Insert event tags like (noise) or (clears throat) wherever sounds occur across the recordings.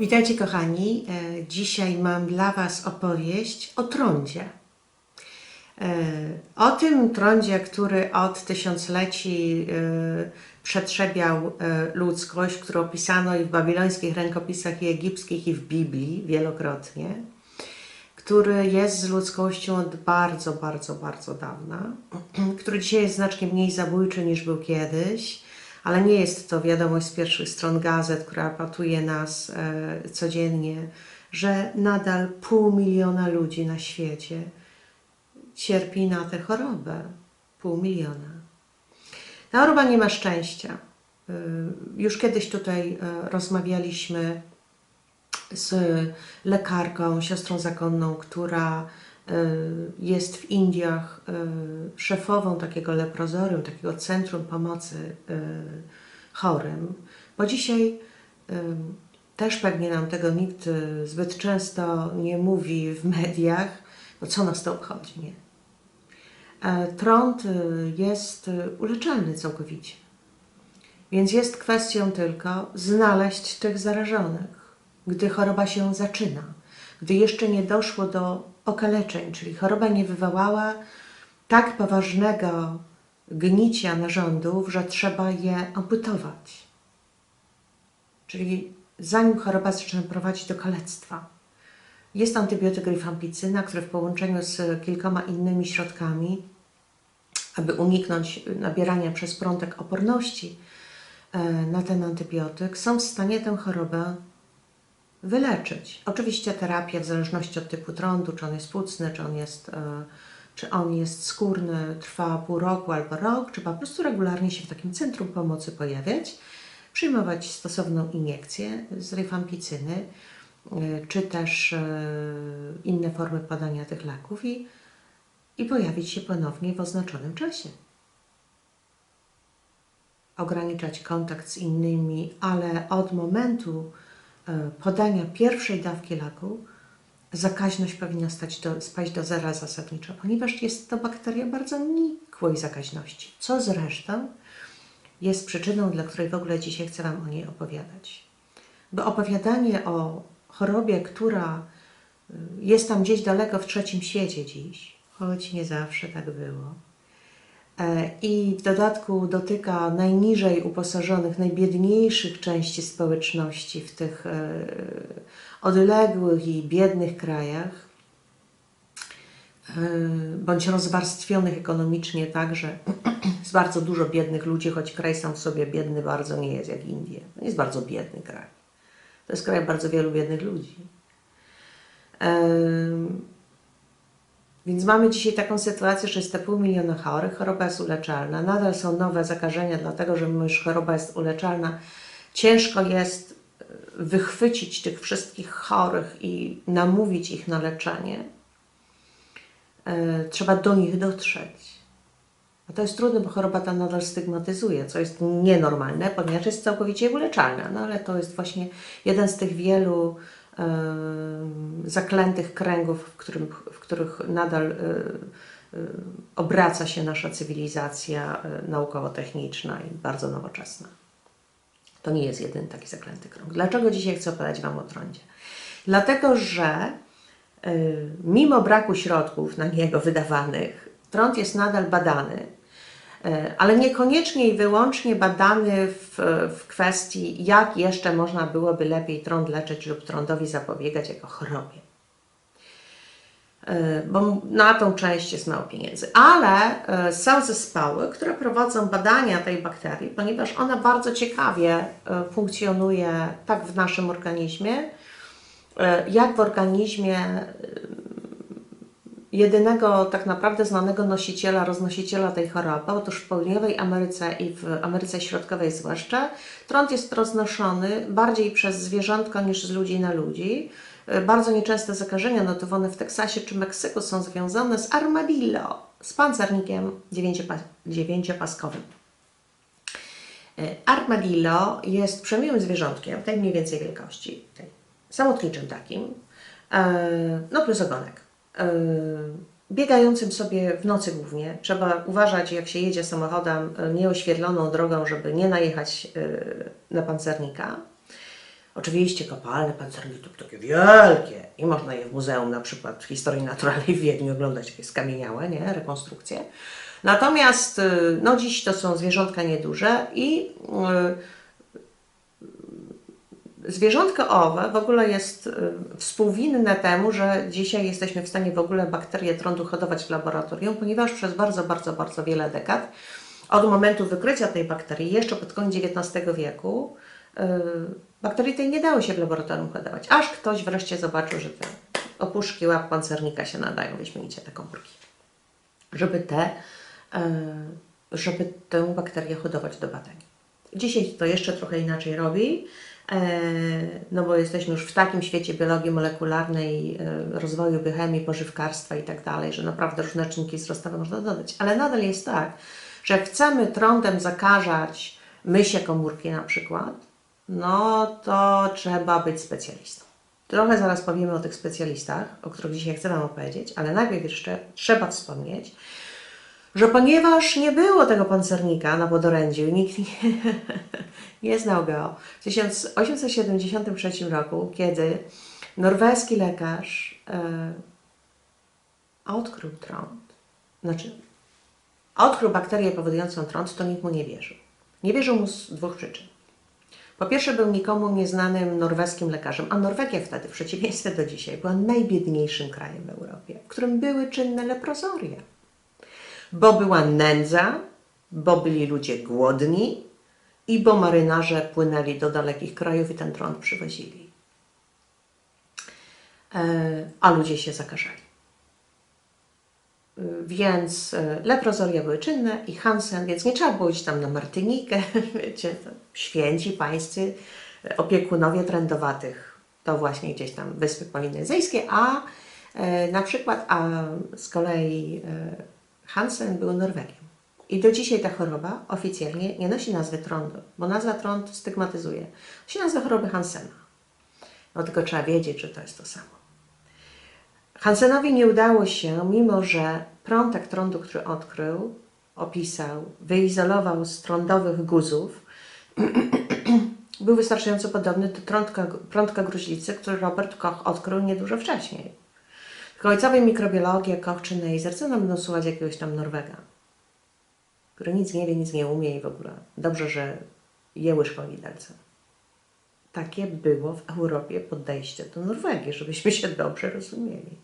Witajcie kochani. E, Dzisiaj mam dla Was opowieść o trądzie. E, O tym trądzie, który od tysiącleci e, przetrzebiał ludzkość, który opisano i w babilońskich rękopisach, i egipskich, i w Biblii wielokrotnie, który jest z ludzkością od bardzo, bardzo, bardzo dawna, (clears throat) który dzisiaj jest znacznie mniej zabójczy niż był kiedyś, ale nie jest to wiadomość z pierwszych stron gazet, która patuje nas e, codziennie, że nadal pół miliona ludzi na świecie cierpi na tę chorobę. Pół miliona. Ta choroba nie ma szczęścia. Y, Już kiedyś tutaj e, rozmawialiśmy z lekarką, siostrą zakonną, która jest w Indiach y, szefową takiego leprozorium, takiego centrum pomocy y, chorym. Bo dzisiaj y, też pewnie nam tego nikt y, zbyt często nie mówi w mediach, bo co nas to obchodzi, nie? E, Trąd y, jest y, uleczalny całkowicie. Więc jest kwestią tylko znaleźć tych zarażonych, gdy choroba się zaczyna, gdy jeszcze nie doszło do okaleczeń, czyli choroba nie wywołała tak poważnego gnicia narządów, że trzeba je amputować. Czyli zanim choroba zaczyna prowadzić do kalectwa. Jest antybiotyk rifampicyna, który w połączeniu z kilkoma innymi środkami, aby uniknąć nabierania przez prątek oporności e, na ten antybiotyk, są w stanie tę chorobę wyleczyć. Oczywiście terapia w zależności od typu trądu, czy on jest płucny, czy on jest, e, czy on jest skórny, trwa pół roku albo rok, czy po prostu regularnie się w takim centrum pomocy pojawiać, przyjmować stosowną iniekcję z rifampicyny, e, czy też e, inne formy podania tych leków i, i pojawić się ponownie w oznaczonym czasie ograniczać kontakt z innymi, ale od momentu podania pierwszej dawki leku zakaźność powinna stać do, spaść do zera zasadniczo, ponieważ jest to bakteria bardzo nikłej zakaźności, co zresztą jest przyczyną, dla której w ogóle dzisiaj chcę Wam o niej opowiadać. Bo opowiadanie o chorobie, która y, jest tam gdzieś daleko w trzecim świecie dziś, choć nie zawsze tak było, E, i w dodatku dotyka najniżej uposażonych, najbiedniejszych części społeczności w tych e, odległych i biednych krajach, e, bądź rozwarstwionych ekonomicznie tak, że (clears throat) jest bardzo dużo biednych ludzi, choć kraj sam w sobie biedny bardzo nie jest jak Indie. Jest bardzo biedny kraj. To jest kraj bardzo wielu biednych ludzi. Więc mamy dzisiaj taką sytuację, że jest te pół miliona chorych, choroba jest uleczalna, nadal są nowe zakażenia, dlatego że już choroba jest uleczalna, ciężko jest e, wychwycić tych wszystkich chorych i namówić ich na leczenie. E, Trzeba do nich dotrzeć. A to jest trudne, bo choroba ta nadal stygmatyzuje, co jest nienormalne, ponieważ jest całkowicie uleczalna. No ale to jest właśnie jeden z tych wielu zaklętych kręgów, w, którym, w których nadal y, y, obraca się nasza cywilizacja y, naukowo-techniczna i bardzo nowoczesna. To nie jest jeden taki zaklęty krąg. Dlaczego dzisiaj chcę opowiadać Wam o trądzie? Dlatego, że mimo braku środków na niego wydawanych, trąd jest nadal badany, ale niekoniecznie i wyłącznie badany w, w kwestii, jak jeszcze można byłoby lepiej trąd leczyć lub trądowi zapobiegać jako chorobie. Y, Bo na tą część jest mało pieniędzy. Ale y, są zespoły, które prowadzą badania tej bakterii, ponieważ ona bardzo ciekawie funkcjonuje tak w naszym organizmie, jak w organizmie jedynego tak naprawdę znanego nosiciela, roznosiciela tej choroby. Otóż w południowej Ameryce i w Ameryce Środkowej zwłaszcza trąd jest roznoszony bardziej przez zwierzątko niż z ludzi na ludzi. Y, Bardzo nieczęste zakażenia notowane w Teksasie czy Meksyku są związane z armadillo, z pancernikiem dziewięciopa- dziewięciopaskowym. Y, Armadillo jest przemiłym zwierzątkiem, tej mniej więcej wielkości, tej samotniczym takim, e, no plus ogonek. E, Biegającym sobie w nocy głównie. Trzeba uważać, jak się jedzie samochodem e, nieoświetloną drogą, żeby nie najechać e, na pancernika. Oczywiście kopalne pancerniki to takie wielkie i można je w muzeum na przykład historii naturalnej w Wiedniu oglądać, takie skamieniałe, nie? Rekonstrukcje. Natomiast no dziś to są zwierzątka nieduże i y, zwierzątko owe w ogóle jest y, współwinne temu, że dzisiaj jesteśmy w stanie w ogóle bakterie trądu hodować w laboratorium, ponieważ przez bardzo, bardzo, bardzo wiele dekad od momentu wykrycia tej bakterii, jeszcze pod koniec XIX wieku, yy, bakterii tej nie dało się w laboratorium hodować. Aż ktoś wreszcie zobaczył, że te opuszki łap pancernika się nadają wyśmienicie te komórki. Żeby te, yy, żeby tę bakterię hodować do badań. Dzisiaj to jeszcze trochę inaczej robi, no bo jesteśmy już w takim świecie biologii molekularnej, yy, rozwoju biochemii, pożywkarstwa i tak dalej, że naprawdę różne czynniki wzrostowe można dodać. Ale nadal jest tak, że jak chcemy trądem zakażać mysie komórki na przykład, no to trzeba być specjalistą. Trochę zaraz powiemy o tych specjalistach, o których dzisiaj chcę Wam opowiedzieć, ale najpierw jeszcze trzeba wspomnieć, że ponieważ nie było tego pancernika na podorędziu nikt nie, (laughs) nie znał go, w 1873 roku, kiedy norweski lekarz e, odkrył trąd, znaczy odkrył bakterię powodującą trąd, to nikt mu nie wierzył. Nie wierzył mu z dwóch przyczyn. Po pierwsze, był nikomu nieznanym norweskim lekarzem, a Norwegia wtedy, w przeciwieństwie do dzisiaj, była najbiedniejszym krajem w Europie, w którym były czynne leprozorie. Bo była nędza, bo byli ludzie głodni i bo marynarze płynęli do dalekich krajów i ten trąd przywozili. E, a ludzie się zakażali. Więc e, leprozoria były czynne i Hansen, więc nie trzeba było iść tam na Martynikę, (laughs) wiecie, święci pańscy, e, opiekunowie trendowatych, to właśnie gdzieś tam Wyspy Polinezyjskie, a e, na przykład, a z kolei e, Hansen był Norwegiem. I do dzisiaj ta choroba oficjalnie nie nosi nazwy trądu, bo nazwa trąd stygmatyzuje. Nosi nazwę choroby Hansena. No tylko trzeba wiedzieć, że to jest to samo. Hansenowi nie udało się, mimo że prątek trądu, który odkrył, opisał, wyizolował z trądowych guzów, (clears throat) był wystarczająco podobny do trądka, prądka gruźlicy, który Robert Koch odkrył niedużo wcześniej. Tylko ojcowie mikrobiologii, Koch czy Neisser, co nam będą słuchać jakiegoś tam Norwega, który nic nie wie, nic nie umie i w ogóle dobrze, że je łyżką widelcem. Takie było w Europie podejście do Norwegii, żebyśmy się dobrze rozumieli.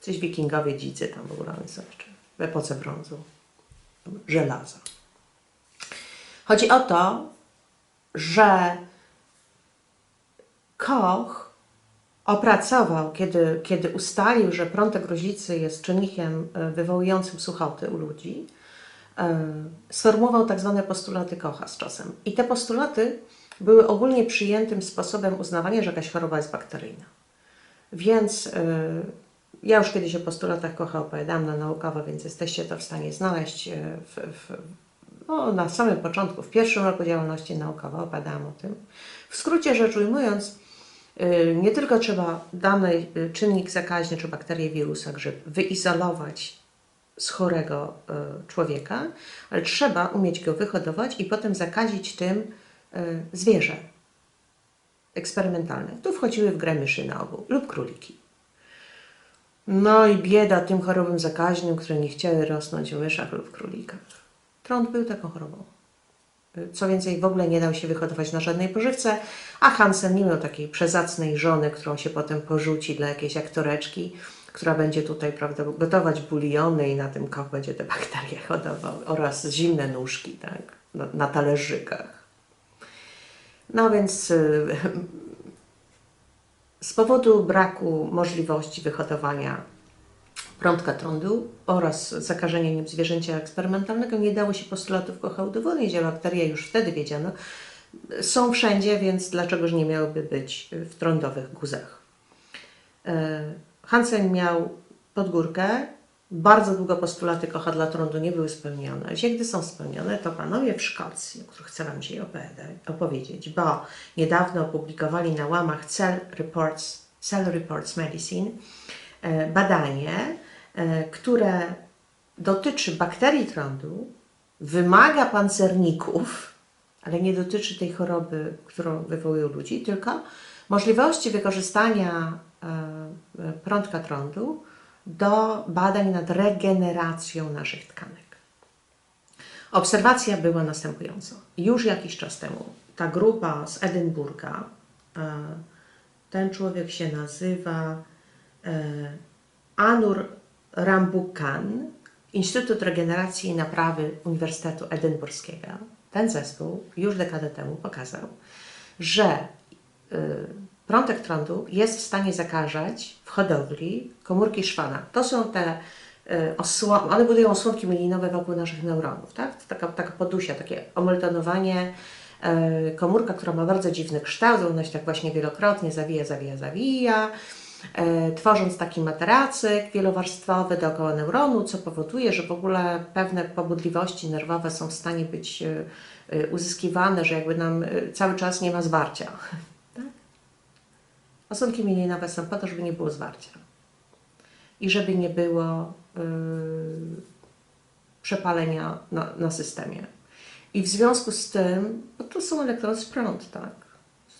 Coś wikingowie dzicy tam w ogóle oni są jeszcze w epoce brązu. Żelaza. Chodzi o to, że Koch opracował, kiedy, kiedy ustalił, że prątek gruźlicy jest czynnikiem e, wywołującym suchoty u ludzi, e, sformułował tak zwane postulaty Kocha z czasem. I te postulaty były ogólnie przyjętym sposobem uznawania, że jakaś choroba jest bakteryjna. Więc e, ja już kiedyś o postulatach Kocha opowiadałam na naukowo, więc jesteście to w stanie znaleźć w, w, no, na samym początku, w pierwszym roku działalności naukowej opowiadałam o tym. W skrócie rzecz ujmując, nie tylko trzeba dany czynnik zakaźny, czy bakterię, wirusa, grzyb wyizolować z chorego człowieka, ale trzeba umieć go wyhodować i potem zakazić tym zwierzę eksperymentalne. Tu wchodziły w grę myszy na ogół lub króliki. No i bieda tym chorobom zakaźnym, które nie chciały rosnąć w myszach lub królikach. Trąd był taką chorobą. Co więcej, w ogóle nie dał się wyhodować na żadnej pożywce, a Hansen nie miał takiej przezacnej żony, którą się potem porzuci dla jakiejś aktoreczki, która będzie tutaj prawda, gotować buliony i na tym koch będzie te bakterie hodował oraz zimne nóżki tak, na, na talerzykach. No więc y, (laughs) z powodu braku możliwości wyhodowania prądka trądu oraz zakażenia nim zwierzęcia eksperymentalnego nie dało się postulatów Kocha udowodnić, a bakterie już wtedy wiedziano, są wszędzie, więc dlaczegoż nie miałyby być w trądowych guzach. Hansen miał podgórkę, bardzo długo postulaty Kocha dla trądu nie były spełnione. Gdzie gdy są spełnione, to panowie w Szkocji, o których chcę Wam dzisiaj opowiedzieć, bo niedawno opublikowali na łamach Cell Reports, Cell Reports Medicine badanie, które dotyczy bakterii trądu, wymaga pancerników, ale nie dotyczy tej choroby, którą wywołują ludzi, tylko możliwości wykorzystania e, e, prądka trądu do badań nad regeneracją naszych tkanek. Obserwacja była następująca. Już jakiś czas temu ta grupa z Edynburga, e, ten człowiek się nazywa e, Anur Rambukan, Instytut Regeneracji i Naprawy Uniwersytetu Edynburskiego. Ten zespół już dekadę temu pokazał, że y, prądek trądu jest w stanie zakażać w hodowli komórki szwana. To są te y, osło- one budują osłonki mielinowe wokół naszych neuronów, tak? Taka, taka podusia, takie omultonowanie, y, komórka, która ma bardzo dziwny kształt, ona się tak właśnie wielokrotnie zawija, zawija, zawija, e, tworząc taki materacyk wielowarstwowy dookoła neuronu, co powoduje, że w ogóle pewne pobudliwości nerwowe są w stanie być e, e, uzyskiwane, że jakby nam e, cały czas nie ma zwarcia. (laughs) Tak? Osłonki mielinowe są po to, żeby nie było zwarcia i żeby nie było y, przepalenia na, na systemie. I w związku z tym, bo to są elektrody z prąd, tak?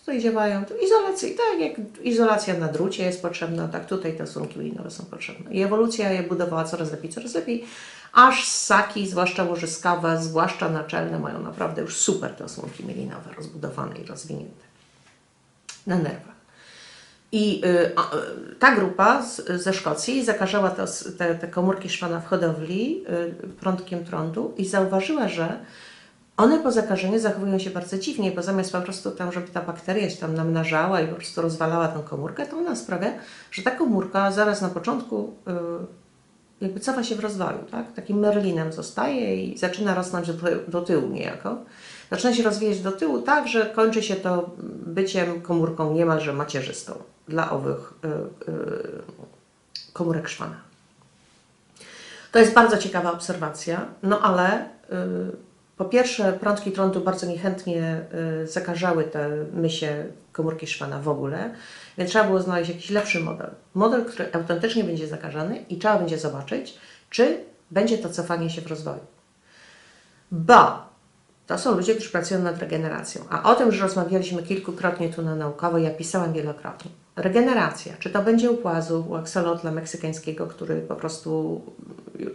Tutaj działają to izolacji, tak jak izolacja na drucie jest potrzebna, tak tutaj te sunki linowe są potrzebne. I ewolucja je budowała coraz lepiej, coraz lepiej, aż ssaki, zwłaszcza łożyskowe, zwłaszcza naczelne, mają naprawdę już super te osłonki mielinowe, rozbudowane i rozwinięte na nerwach. I y, y, ta grupa z, ze Szkocji zakażała te, te komórki szwana w hodowli y, prądkiem trądu i zauważyła, że one po zakażeniu zachowują się bardzo dziwnie, bo zamiast po prostu tam, żeby ta bakteria się tam namnażała i po prostu rozwalała tę komórkę, to ona sprawia, że ta komórka zaraz na początku y, jakby cofa się w rozwoju, tak? Takim merlinem zostaje i zaczyna rosnąć do, ty- do tyłu niejako. Zaczyna się rozwijać do tyłu tak, że kończy się to byciem komórką niemalże macierzystą dla owych y, y, komórek szwana. To jest bardzo ciekawa obserwacja, no ale po pierwsze prądki trądu bardzo niechętnie y, zakażały te mysie komórki szwana w ogóle, więc trzeba było znaleźć jakiś lepszy model. Model, który autentycznie będzie zakażany i trzeba będzie zobaczyć, czy będzie to cofanie się w rozwoju. Bo to są ludzie, którzy pracują nad regeneracją. A o tym, że rozmawialiśmy kilkukrotnie tu na naukowo, ja pisałam wielokrotnie. Regeneracja, czy to będzie u płazu, u aksolotla meksykańskiego, który po prostu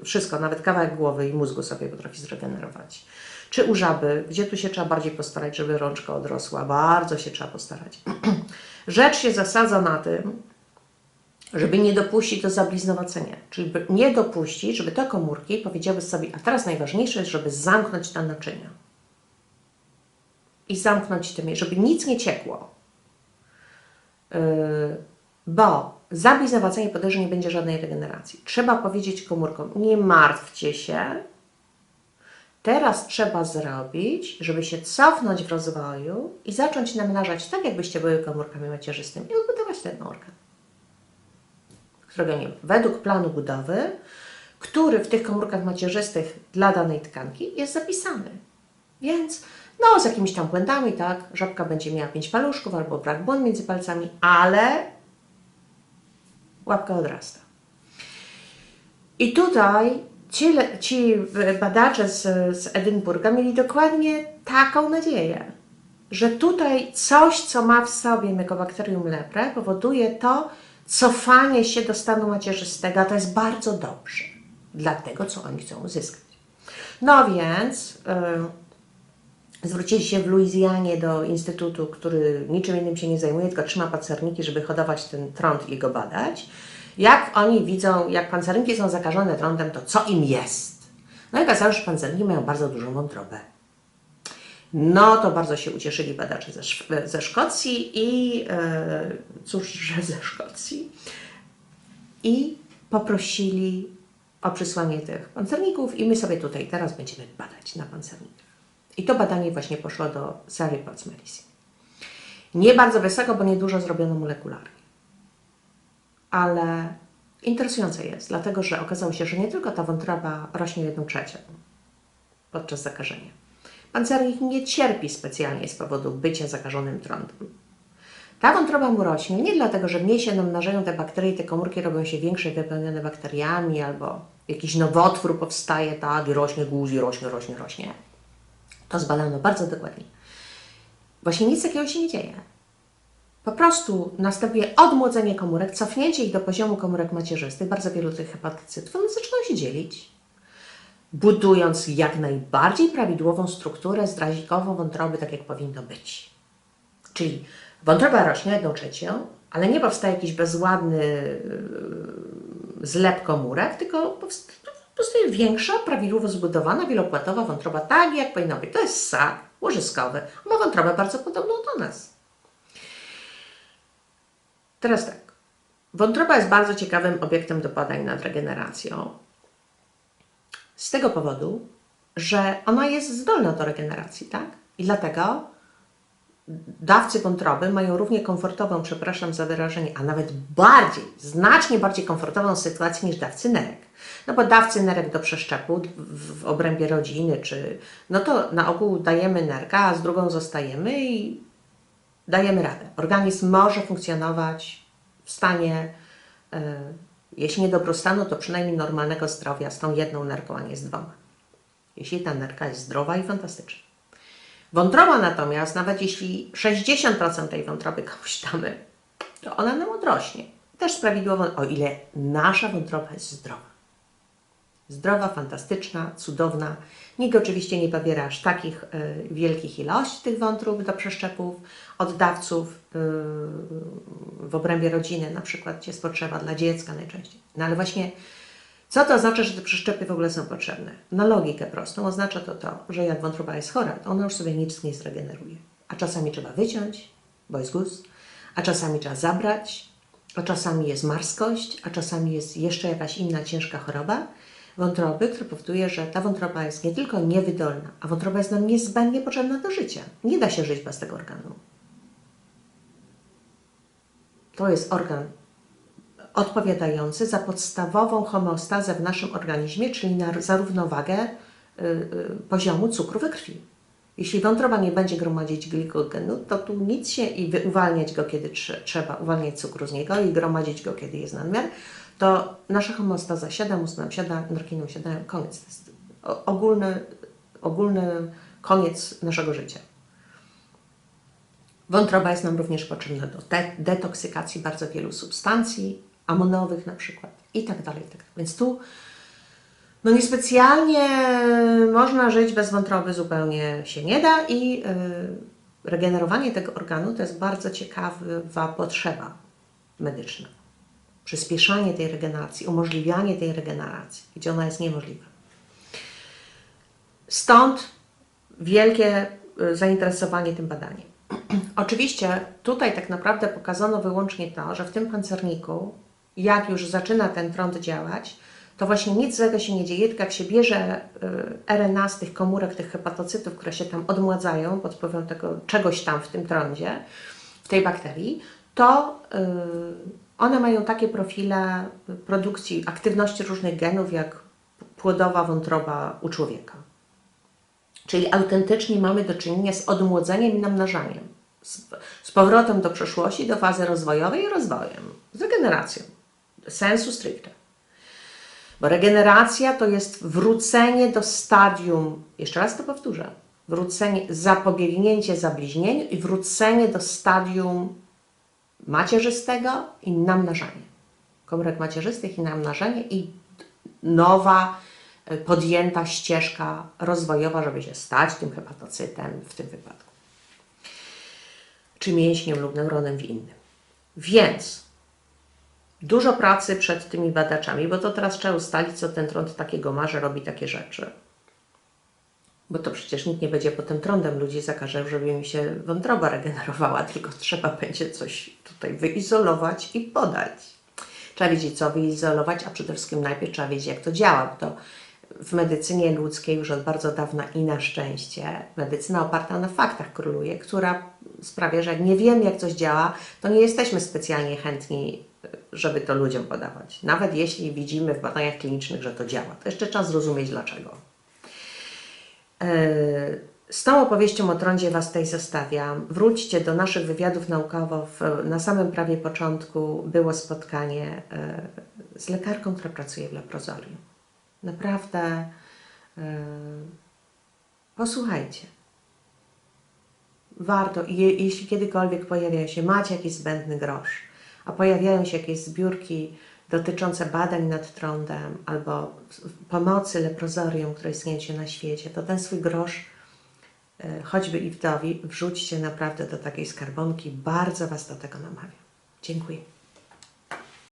wszystko, nawet kawałek głowy i mózgu sobie potrafi zregenerować. Czy u żaby, gdzie tu się trzeba bardziej postarać, żeby rączka odrosła, bardzo się trzeba postarać. (clears throat) Rzecz się zasadza na tym, żeby nie dopuścić do zabliznowacenia, czyli nie dopuścić, żeby te komórki powiedziały sobie, a teraz najważniejsze jest, żeby zamknąć te naczynia. I zamknąć tymi, żeby nic nie ciekło. Yy, bo zabliznowacenie podejrzy nie będzie żadnej regeneracji. Trzeba powiedzieć komórkom, nie martwcie się, teraz trzeba zrobić, żeby się cofnąć w rozwoju i zacząć namnażać tak, jakbyście były komórkami macierzystymi i odbudować ten organ którego nie ma. Według planu budowy, który w tych komórkach macierzystych dla danej tkanki jest zapisany. Więc no z jakimiś tam błędami, tak, żabka będzie miała pięć paluszków albo brak błąd między palcami, ale łapka odrasta. I tutaj ci, ci badacze z, z Edynburga mieli dokładnie taką nadzieję, że tutaj coś, co ma w sobie Mycobacterium lepre, powoduje to cofanie się do stanu macierzystego, a to jest bardzo dobrze dla tego, co oni chcą uzyskać. No więc yy, zwrócili się w Luizjanie do instytutu, który niczym innym się nie zajmuje, tylko trzyma pancerniki, żeby hodować ten trąd i go badać. Jak oni widzą, jak pancerniki są zakażone trądem, to co im jest? No i okazało się, że pancerniki mają bardzo dużą wątrobę. No to bardzo się ucieszyli badacze ze, Szw- ze Szkocji i e, cóż, (laughs) że ze Szkocji i poprosili o przysłanie tych pancerników i my sobie tutaj teraz będziemy badać na pancernikach. I to badanie właśnie poszło do Surrey Potts Medicine. Nie bardzo wysoko, bo niedużo zrobiono molekularnie. Ale interesujące jest, dlatego że okazało się, że nie tylko ta wątroba rośnie jedną trzecią podczas zakażenia. Pancernik nie cierpi specjalnie z powodu bycia zakażonym trądem. Ta wątroba mu rośnie nie dlatego, że mniej się namnażają te bakterie, te komórki robią się większe, wypełnione bakteriami, albo jakiś nowotwór powstaje, tak, i rośnie guz, i rośnie, rośnie, rośnie. To zbadano bardzo dokładnie. Właśnie nic takiego się nie dzieje. Po prostu następuje odmłodzenie komórek, cofnięcie ich do poziomu komórek macierzystych, bardzo wielu tych hepatocytów, one zaczynają się dzielić, budując jak najbardziej prawidłową strukturę zdrazikową wątroby, tak jak powinno być. Czyli wątroba rośnie jedną trzecią, ale nie powstaje jakiś bezładny yy, zlep komórek, tylko powst- powstaje większa, prawidłowo zbudowana, wielopłatowa wątroba, tak jak powinno być. To jest sak łożyskowy. Ma wątrobę bardzo podobną do nas. Teraz tak. Wątroba jest bardzo ciekawym obiektem do badań nad regeneracją. Z tego powodu, że ona jest zdolna do regeneracji, tak? I dlatego dawcy wątroby mają równie komfortową, przepraszam za wyrażenie, a nawet bardziej, znacznie bardziej komfortową sytuację niż dawcy nerek. No bo dawcy nerek do przeszczepu w, obrębie rodziny, czy no to na ogół dajemy nerka, a z drugą zostajemy i dajemy radę. Organizm może funkcjonować w stanie, e, jeśli nie dobrostanu, to przynajmniej normalnego zdrowia z tą jedną nerką, a nie z dwoma. Jeśli ta nerka jest zdrowa i fantastyczna. Wątroba natomiast, nawet jeśli 60% tej wątroby komuś damy, to ona nam odrośnie. Też prawidłowo, o ile nasza wątroba jest zdrowa. Zdrowa, fantastyczna, cudowna. Nikt oczywiście nie pobiera aż takich y, wielkich ilości tych wątrób do przeszczepów od dawców y, w obrębie rodziny, na przykład, jest potrzeba dla dziecka najczęściej. No ale właśnie co to oznacza, że te przeszczepy w ogóle są potrzebne? Na logikę prostą oznacza to to, że jak wątroba jest chora, to ona już sobie nic nie zregeneruje. A czasami trzeba wyciąć, bo jest guz, a czasami trzeba zabrać, a czasami jest marskość, a czasami jest jeszcze jakaś inna ciężka choroba wątroby, która powoduje, że ta wątroba jest nie tylko niewydolna, a wątroba jest nam niezbędnie potrzebna do życia. Nie da się żyć bez tego organu. To jest organ odpowiadający za podstawową homeostazę w naszym organizmie, czyli na, za równowagę y, y, poziomu cukru we krwi. Jeśli wątroba nie będzie gromadzić glikogenu, to tu nic się i uwalniać go, kiedy trze- trzeba, uwalniać cukru z niego i gromadzić go, kiedy jest nadmiar, to nasza homeostaza siada, nam siada, endorfiny nam siadają, koniec. To jest ogólny, ogólny koniec naszego życia. Wątroba jest nam również potrzebna do de- detoksykacji bardzo wielu substancji, amonowych na przykład i tak dalej. i tak dalej. Więc tu no niespecjalnie można żyć bez wątroby, zupełnie się nie da i y, regenerowanie tego organu to jest bardzo ciekawa potrzeba medyczna. Przyspieszanie tej regeneracji, umożliwianie tej regeneracji, gdzie ona jest niemożliwa. Stąd wielkie y, zainteresowanie tym badaniem. (clears throat) Oczywiście tutaj tak naprawdę pokazano wyłącznie to, że w tym pancerniku, jak już zaczyna ten trąd działać, to właśnie nic złego się nie dzieje, tylko jak się bierze y, RNA z tych komórek, tych hepatocytów, które się tam odmładzają pod wpływem tego czegoś tam w tym trądzie, w tej bakterii, to y, one mają takie profile produkcji, aktywności różnych genów, jak płodowa wątroba u człowieka. Czyli autentycznie mamy do czynienia z odmłodzeniem i namnażaniem. Z, z powrotem do przeszłości, do fazy rozwojowej i rozwojem. Z regeneracją. Sensu stricte. Bo regeneracja to jest wrócenie do stadium, jeszcze raz to powtórzę, wrócenie, zapobiegnięcie zabliźnieniu i wrócenie do stadium macierzystego i namnażania. Komórek macierzystych i namnażania i nowa, y, podjęta ścieżka rozwojowa, żeby się stać tym hepatocytem w tym wypadku. Czy mięśniem lub neuronem w innym. Więc dużo pracy przed tymi badaczami, bo to teraz trzeba ustalić, co ten trąd takiego ma, że robi takie rzeczy. Bo to przecież nikt nie będzie potem trądem ludzi zakaże, żeby mi się wątroba regenerowała, (laughs) tylko trzeba będzie coś tutaj wyizolować i podać. Trzeba wiedzieć, co wyizolować, a przede wszystkim najpierw trzeba wiedzieć, jak to działa, bo to w medycynie ludzkiej już od bardzo dawna i na szczęście medycyna oparta na faktach króluje, która sprawia, że jak nie wiemy, jak coś działa, to nie jesteśmy specjalnie chętni, żeby to ludziom podawać. Nawet jeśli widzimy w badaniach klinicznych, że to działa, to jeszcze trzeba zrozumieć dlaczego. Yy, Z tą opowieścią o trądzie Was tutaj zostawiam. Wróćcie do naszych wywiadów naukowych. Na samym prawie początku było spotkanie yy, z lekarką, która pracuje w laboratorium. Naprawdę yy, posłuchajcie. warto, jeśli kiedykolwiek pojawia się, macie jakiś zbędny grosz, a pojawiają się jakieś zbiórki dotyczące badań nad trądem albo pomocy leprozorium, które istniejecie na świecie, to ten swój grosz e, choćby i wdowi, wrzućcie naprawdę do takiej skarbonki. Bardzo Was do tego namawiam. Dziękuję.